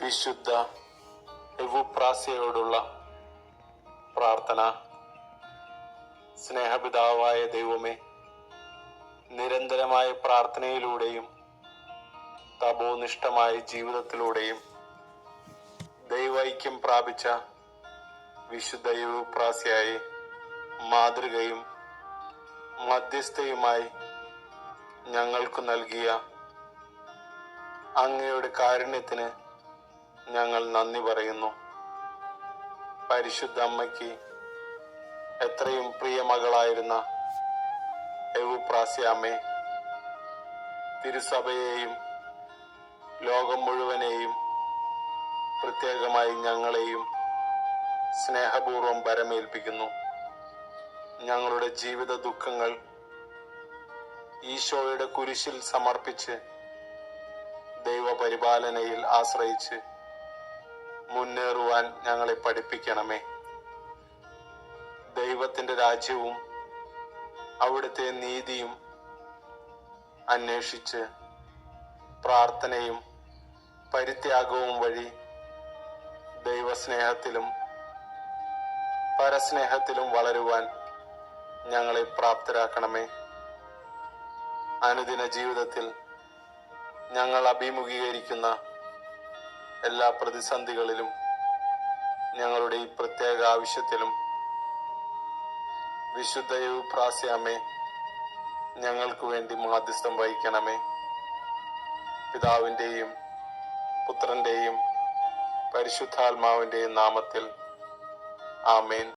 വിശുദ്ധ എവുപ്രാസ്യയോടുള്ള പ്രാർത്ഥന. സ്നേഹപിതാവായ ദൈവമേ നിരന്തരമായ പ്രാർത്ഥനയിലൂടെയും തപോനിഷ്ഠമായ ജീവിതത്തിലൂടെയും ദൈവൈക്യം പ്രാപിച്ച വിശുദ്ധ യുവപ്രാസിയായി മാതൃകയും മധ്യസ്ഥയുമായി ഞങ്ങൾക്ക് നൽകിയ അങ്ങയുടെ കാരുണ്യത്തിന് ഞങ്ങൾ നന്ദി പറയുന്നു. പരിശുദ്ധ അമ്മയ്ക്ക് എത്രയും പ്രിയ മകളായിരുന്ന എവുപ്രാസ്യാമ്മേ തിരുസഭയെയും ലോകം മുഴുവനെയും പ്രത്യേകമായി ഞങ്ങളെയും സ്നേഹപൂർവം വരമേൽപ്പിക്കുന്നു. ഞങ്ങളുടെ ജീവിത ദുഃഖങ്ങൾ ഈശോയുടെ കുരിശിൽ സമർപ്പിച്ച് ദൈവപരിപാലനയിൽ ആശ്രയിച്ച് മുന്നേറുവാൻ ഞങ്ങളെ പഠിപ്പിക്കണമേ. ദൈവത്തിന്റെ രാജ്യവും അവിടുത്തെ നീതിയും അന്വേഷിച്ച് പ്രാർത്ഥനയും പരിത്യാഗവും വഴി ദൈവസ്നേഹത്തിലും പരസ്നേഹത്തിലും വളരുവാൻ ഞങ്ങളെ പ്രാപ്തരാക്കണമേ. അനുദിന ജീവിതത്തിൽ ഞങ്ങൾ അഭിമുഖീകരിക്കുന്ന എല്ലാ പ്രതിസന്ധികളിലും ഞങ്ങളുടെ ഈ പ്രത്യേക ആവശ്യത്തിലും വിശുദ്ധ പ്രാസ്യാമേ ഞങ്ങൾക്ക് വേണ്ടി മാധ്യസ്ഥം വഹിക്കണമേ. പിതാവിന്റെയും പുത്രന്റെയും പരിശുദ്ധാത്മാവിന്റെയും നാമത്തിൽ ആമേൻ.